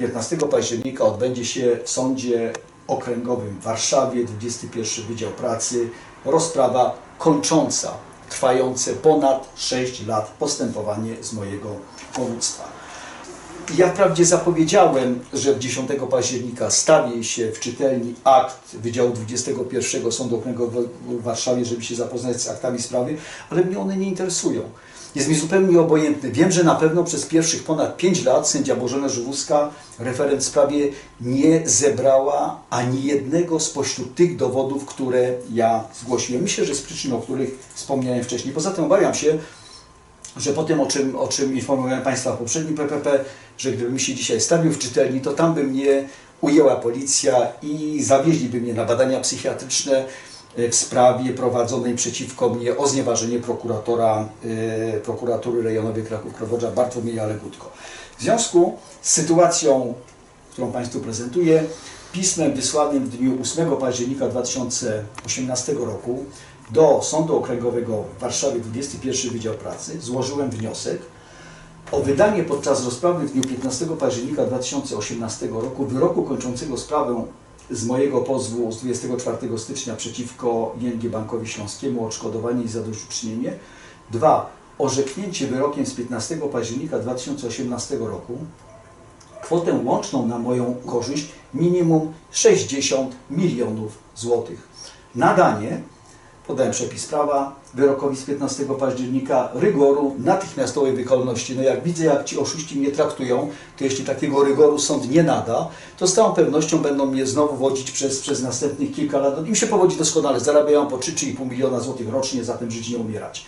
15 października odbędzie się w Sądzie Okręgowym w Warszawie, 21 Wydział Pracy, rozprawa kończąca trwające ponad 6 lat postępowanie z mojego powództwa. Ja wprawdzie zapowiedziałem, że 10 października stawię się w czytelni akt Wydziału 21 Sądu Okręgowego w Warszawie, żeby się zapoznać z aktami sprawy, ale mnie one nie interesują. Jest mi zupełnie obojętny. Wiem, że na pewno przez pierwszych ponad 5 lat sędzia Bożena Żywuska, referent w sprawie, nie zebrała ani jednego spośród tych dowodów, które ja zgłosiłem. Myślę, że z przyczyn, o których wspomniałem wcześniej. Poza tym obawiam się, że po tym, o czym, o czym informowałem Państwa w poprzednim PPP, że gdybym się dzisiaj stawił w czytelni, to tam by mnie ujęła policja i zawieźliby mnie na badania psychiatryczne w sprawie prowadzonej przeciwko mnie o znieważenie prokuratora e, prokuratury rejonowej Kraków-Krowodża Bartłomieja Legutko. W związku z sytuacją, którą Państwu prezentuję, pismem wysłanym w dniu 8 października 2018 roku do Sądu Okręgowego w Warszawie 21 Wydział Pracy złożyłem wniosek o wydanie podczas rozprawy w dniu 15 października 2018 roku wyroku kończącego sprawę z mojego pozwu z 24 stycznia przeciwko ING Bankowi Śląskiemu o odszkodowanie i zadośćuczynienie. Dwa, orzeknięcie wyrokiem z 15 października 2018 roku kwotę łączną na moją korzyść minimum 60 milionów złotych. Nadanie, podałem przepis prawa, wyrokowi z 15 października rygoru natychmiastowej wykonalności. No jak widzę, jak ci oszuści mnie traktują, to jeśli takiego rygoru sąd nie nada, to z całą pewnością będą mnie znowu wodzić przez, przez następnych kilka lat. Im się powodzi doskonale, zarabiają po 3-3,5 miliona złotych rocznie, zatem żyć nie umierać.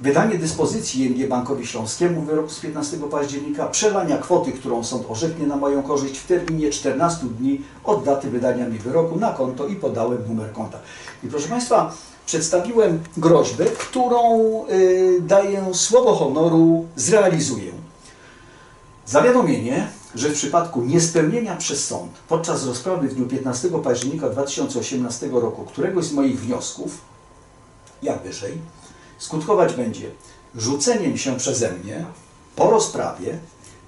Wydanie dyspozycji ING Bankowi Śląskiemu wyroku z 15 października, przelania kwoty, którą sąd orzeknie na moją korzyść w terminie 14 dni od daty wydania mi wyroku na konto i podałem numer konta. I proszę Państwa, przedstawiłem groźbę, którą y, daję słowo honoru, zrealizuję. Zawiadomienie, że w przypadku niespełnienia przez sąd podczas rozprawy w dniu 15 października 2018 roku któregoś z moich wniosków, jak wyżej, skutkować będzie rzuceniem się przeze mnie po rozprawie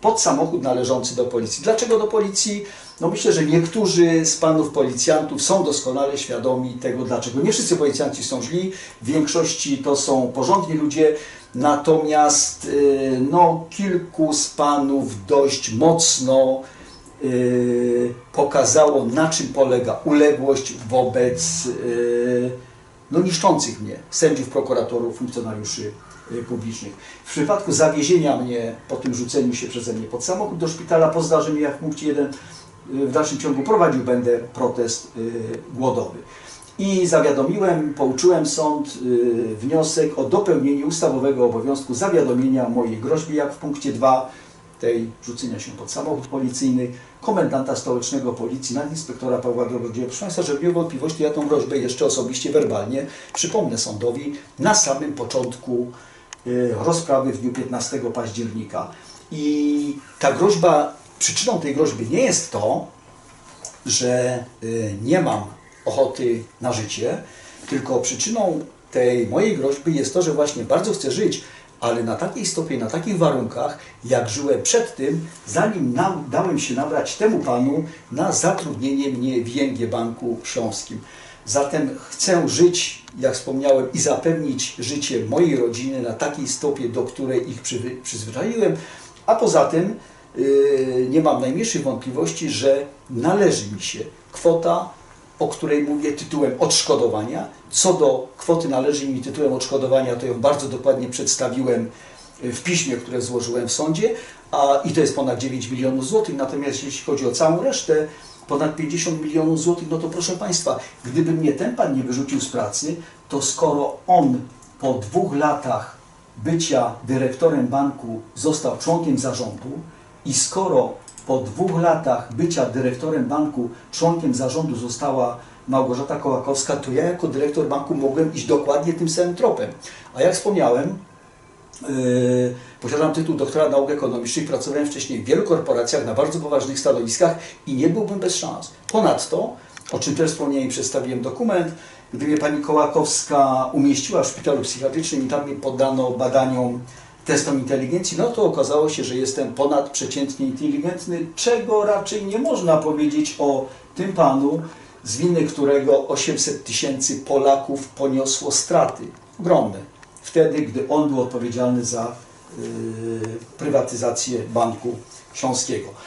pod samochód należący do policji. Dlaczego do policji? No myślę, że niektórzy z panów policjantów są doskonale świadomi tego, dlaczego. Nie wszyscy policjanci są źli, w większości to są porządni ludzie, natomiast y, no, kilku z panów dość mocno y, pokazało, na czym polega uległość wobec y, no, niszczących mnie sędziów, prokuratorów, funkcjonariuszy publicznych. W przypadku zawiezienia mnie po tym rzuceniu się przeze mnie pod samochód do szpitala po zdarzeniu, jak w punkcie 1 y, w dalszym ciągu prowadził będę protest y, głodowy. I zawiadomiłem, pouczyłem sąd y, wniosek o dopełnienie ustawowego obowiązku zawiadomienia mojej groźby, jak w punkcie 2 tej rzucenia się pod samochód policyjny, komendanta stołecznego policji, nadinspektora Pawła Dobrodzieja. Proszę Państwa, żeby nie było wątpliwości, ja tą groźbę jeszcze osobiście, werbalnie przypomnę sądowi na samym początku y, rozprawy w dniu 15 października. I ta groźba, przyczyną tej groźby nie jest to, że y, nie mam ochoty na życie, tylko przyczyną tej mojej groźby jest to, że właśnie bardzo chcę żyć, ale na takiej stopie, na takich warunkach, jak żyłem przed tym, zanim dałem się nabrać temu panu na zatrudnienie mnie w ING Banku Śląskim. Zatem chcę żyć, jak wspomniałem, i zapewnić życie mojej rodziny na takiej stopie, do której ich przy, przyzwyczaiłem, a poza tym yy, nie mam najmniejszych wątpliwości, że należy mi się kwota o której mówię tytułem odszkodowania. Co do kwoty należy mi tytułem odszkodowania, to ją bardzo dokładnie przedstawiłem w piśmie, które złożyłem w sądzie, a, i to jest ponad 9 milionów złotych. Natomiast jeśli chodzi o całą resztę, ponad 50 milionów złotych, no to proszę Państwa, gdyby mnie ten Pan nie wyrzucił z pracy, to skoro on po dwóch latach bycia dyrektorem banku został członkiem zarządu i skoro po dwóch latach bycia dyrektorem banku członkiem zarządu została Małgorzata Kołakowska, to ja jako dyrektor banku mogłem iść dokładnie tym samym tropem. A jak wspomniałem, posiadam tytuł doktora nauk ekonomicznych, pracowałem wcześniej w wielu korporacjach na bardzo poważnych stanowiskach i nie byłbym bez szans. Ponadto, o czym też wspomniałem przedstawiłem dokument, gdy mnie pani Kołakowska umieściła w szpitalu psychiatrycznym i tam mi poddano badaniom testom inteligencji, no to okazało się, że jestem ponadprzeciętnie inteligentny, czego raczej nie można powiedzieć o tym panu, z winy którego 800 tysięcy Polaków poniosło straty ogromne. Wtedy, gdy on był odpowiedzialny za yy, prywatyzację Banku Śląskiego.